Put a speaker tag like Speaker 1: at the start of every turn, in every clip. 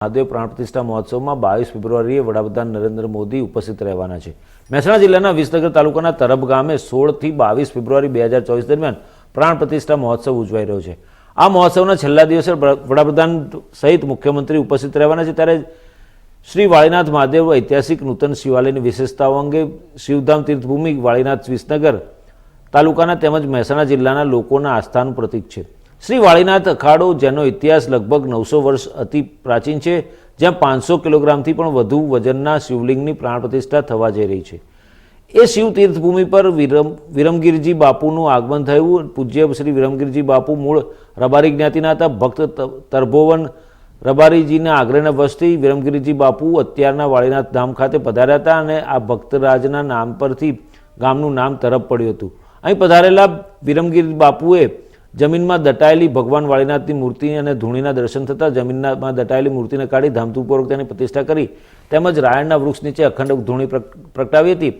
Speaker 1: મહાદેવ પ્રાણ પ્રતિષ્ઠા મહોત્સવમાં બાવીસ ફેબ્રુઆરીએ વડાપ્રધાન નરેન્દ્ર મોદી ઉપસ્થિત રહેવાના છે. મહેસાણા જિલ્લાના વિસનગર તાલુકાના તરબ ગામે સોળથી બાવીસ ફેબ્રુઆરી બે હજાર ચોવીસ દરમિયાન પ્રાણ પ્રતિષ્ઠા મહોત્સવ ઉજવાઈ રહ્યો છે. આ મહોત્સવના છેલ્લા દિવસે વડાપ્રધાન સહિત મુખ્યમંત્રી ઉપસ્થિત રહેવાના છે. ત્યારે શ્રી વાળીનાથ મહાદેવ ઐતિહાસિક નૂતન શિવાલયની વિશેષતાઓ અંગે શિવધામ તીર્થભૂમિ વાળીનાથ વિસનગર તાલુકાના તેમજ મહેસાણા જિલ્લાના લોકોના આસ્થાનું પ્રતીક છે. શ્રી વાળીનાથ અખાડો, જેનો ઇતિહાસ લગભગ નવસો વર્ષ અતિ પ્રાચીન છે, જ્યાં પાંચસો કિલોગ્રામથી પણ વધુ વજનના શિવલિંગની પ્રાણ પ્રતિષ્ઠા થવા જઈ રહી છે. એ શિવ તીર્થભૂમિ પર વિરમ, વિરમગીરજી બાપુનું આગમન થયું. પૂજ્ય શ્રી વિરમગીરજી બાપુ મૂળ રબારી જ્ઞાતિના હતા ભક્ત તરભોવન રબારીજીના આગ્રહના વશથી વિરમગીરજી બાપુ અત્યારના વાળીનાથ ધામ ખાતે પધાર્યા હતા અને આ ભક્તરાજના નામ પરથી ગામનું નામ તરફ પડ્યું હતું. અહીં પધારેલા વિરમગીરી બાપુએ જમીનમાં દટાયેલી ભગવાન વાળીનાથની મૂર્તિ અને ધૂણીના દર્શન થતાં જમીનમાં દટાયેલી મૂર્તિને કાઢી ધામધૂપૂર્વક તેની પ્રતિષ્ઠા કરી. તેમજ રાયણના વૃક્ષ નીચે અખંડ ધૂણી પ્રગટાવી હતી.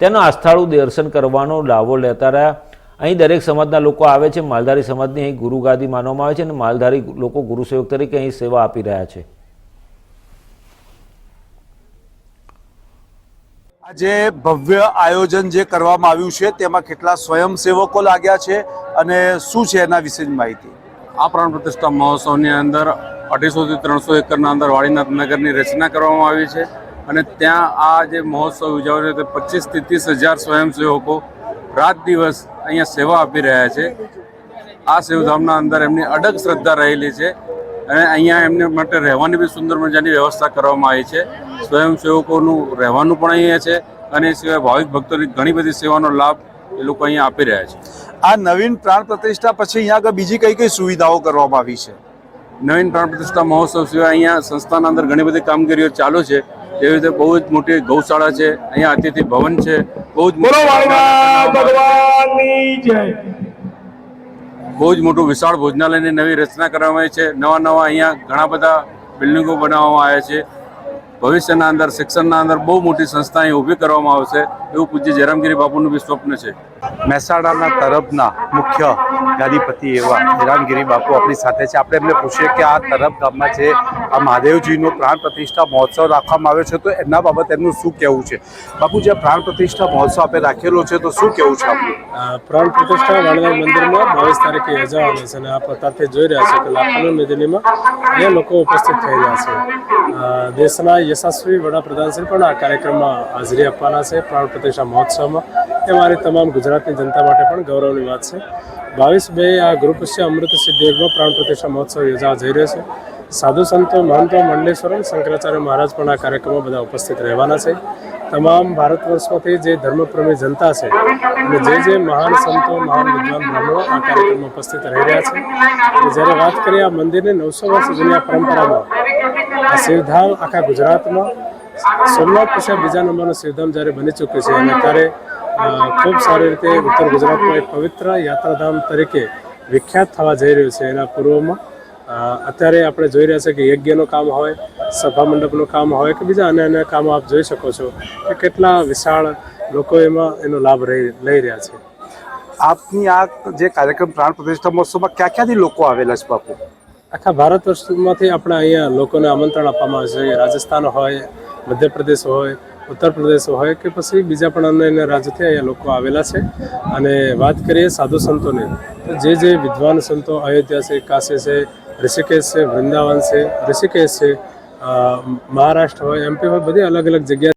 Speaker 1: તેનો આસ્થાળુ દર્શન કરવાનો લાવો લેતા રહ્યા. અહીં દરેક સમાજના લોકો આવે છે. માલધારી સમાજની અહીં ગુરુગાદી માનવામાં આવે છે અને માલધારી લોકો ગુરુસેવક તરીકે અહીં સેવા આપી રહ્યા છે.
Speaker 2: આજે ભવ્ય આયોજન જે કરવામાં આવ્યું છે તેમાં કેટલા સ્વયંસેવકો લાગ્યા છે અને શું છે એના વિશેની માહિતી?
Speaker 3: આ પ્રાણ પ્રતિષ્ઠા મહોત્સવની અંદર અઢીસોથી ત્રણસો એકરના અંદર વાળીનાથ નગરની રચના કરવામાં આવી છે અને ત્યાં આ જે મહોત્સવ ઉજવવાનો છે તે પચીસથી ત્રીસ હજાર સ્વયંસેવકો રાત દિવસ અહીંયા સેવા આપી રહ્યા છે. આ સેવધામના અંદર એમની અડગ શ્રદ્ધા રહેલી છે અને અહીંયા એમને માટે રહેવાની બી સુંદર મજાની વ્યવસ્થા કરવામાં આવી છે. સ્વયંસેવકોનું રહેવાનું પણ અહીંયા છે અને એ સિવાય ભાવિક ભક્તોની ઘણી બધી સેવાનો લાભ એ લોકો અહીંયા આપી રહ્યા છે.
Speaker 2: આ નવીન પ્રાણ પ્રતિષ્ઠા પછી અહીંયા આગળ બીજી કઈ કઈ સુવિધાઓ કરવામાં આવી છે?
Speaker 3: નવીન પ્રાણ પ્રતિષ્ઠા મહોત્સવ સિવાય અહીંયા સંસ્થાના અંદર ઘણી બધી કામગીરીઓ ચાલુ છે. એવી રીતે બહુ જ મોટી ગૌશાળા છે અહીંયા અતિથિ ભવન છે બહુ જ બહુ જ મોટું વિશાળ ભોજનાલયની નવી રચના કરવામાં આવી છે. નવા નવા અહીંયા ઘણા બધા બિલ્ડિંગો બનાવવામાં આવ્યા છે. ભવિષ્યના અંદર શિક્ષણના અંદર બહુ મોટી સંસ્થા અહીં ઊભી કરવામાં આવશે એવું પૂજ્ય જયરામગીરી બાપુનું બી સ્વપ્ન છે.
Speaker 2: મહેસાણાના તરફના મુખ્ય ગાદીપતિ એવા હિરાનગીરી બાપુ આપણી સાથે છે. આપણે એમને પૂછીએ કે આ તરફ ગામમાં જે આ મહાદેવજીનો પ્રાણ પ્રતિષ્ઠા મહોત્સવ રાખવામાં આવ્યો છે, તો એના બાબત એમનું શું કહેવું છે? બાપુ, જે પ્રાણ પ્રતિષ્ઠા મહોત્સવ આપણે રાખેલો છે, તો શું કહેવું છે
Speaker 4: આપણું? પ્રાણ પ્રતિષ્ઠા વાળીનાથ મંદિરમાં બાવીસ તારીખે યોજાવાની છે અને આ પ્રતાપથી જોઈ રહ્યા છે કે લાખોની મેદનીમાં એ લોકો ઉપસ્થિત થઈ રહ્યા છે. દેશના યશસ્વી વડાપ્રધાન શ્રી પણ આ કાર્યક્રમમાં હાજરી આપવાના છે. પ્રાણ પ્રતિષ્ઠા મહોત્સવમાં એ મારી તમામ ગુજરાતની જનતા માટે પણ ગૌરવની વાત છે. બાવીસ બે આ ગુરુપુષ્ય અમૃત સિદ્ધિમાં પ્રાણ પ્રતિષ્ઠા મહોત્સવ યોજા જઈ રહ્યો છે. સાધુ સંતો મહંતો મંડલેશ્વરમ શંકરાચાર્ય મહારાજ પણ આ કાર્યક્રમમાં બધા ઉપસ્થિત રહેવાના છે. તમામ ભારત વર્ષમાંથી જે ધર્મપ્રેમી જનતા છે અને જે જે મહાન સંતો, મહાન વિદ્વાન બ્રાહ્મણો આ કાર્યક્રમમાં ઉપસ્થિત રહી રહ્યા છે. જ્યારે વાત કરીએ આ મંદિરની નવસો વર્ષ જૂની આ પરંપરામાં, આ શિવધામ આખા ગુજરાતમાં, સોમનાથ પછી બીજા નંબરનું શિવધામ જ્યારે બની ચૂક્યું છે અને ત્યારે ખૂબ સારી રીતે ઉત્તર ગુજરાતમાં એક પવિત્ર યાત્રાધામ તરીકે વિખ્યાત થવા જઈ રહ્યું છે એના પૂર્વમાં. અત્યારે આપણે જોઈ રહ્યા છે કે યજ્ઞનું કામ હોય સભા મંડપનું કામ હોય કે બીજા અન્ય અન્ય કામો આપ જોઈ શકો છો કે કેટલા વિશાળ લોકો એમાં એનો લાભ લઈ રહ્યા છે.
Speaker 2: આપની આ જે કાર્યક્રમ પ્રાણ પ્રતિષ્ઠા મહોત્સવમાં ક્યાં ક્યાંથી લોકો આવેલા છે બાપુ?
Speaker 4: આખા ભારત વર્ષમાંથી આપણે અહીંયા લોકોને આમંત્રણ આપવામાં આવે છે. રાજસ્થાન હોય મધ્યપ્રદેશ હોય ઉત્તર પ્રદેશ હોય કે પછી બીજા પણ અન્ય રાજ્યોથી અહીંયા લોકો આવેલા છે. અને વાત કરીએ સાધુ સંતોની, તો જે જે વિદ્વાન સંતો અયોધ્યા છે, કાશી છે, ઋષિકેશ છે, વૃંદાવન છે, ઋષિકેશ છે મહારાષ્ટ્ર હોય એમપી હોય, બધી અલગ અલગ જગ્યા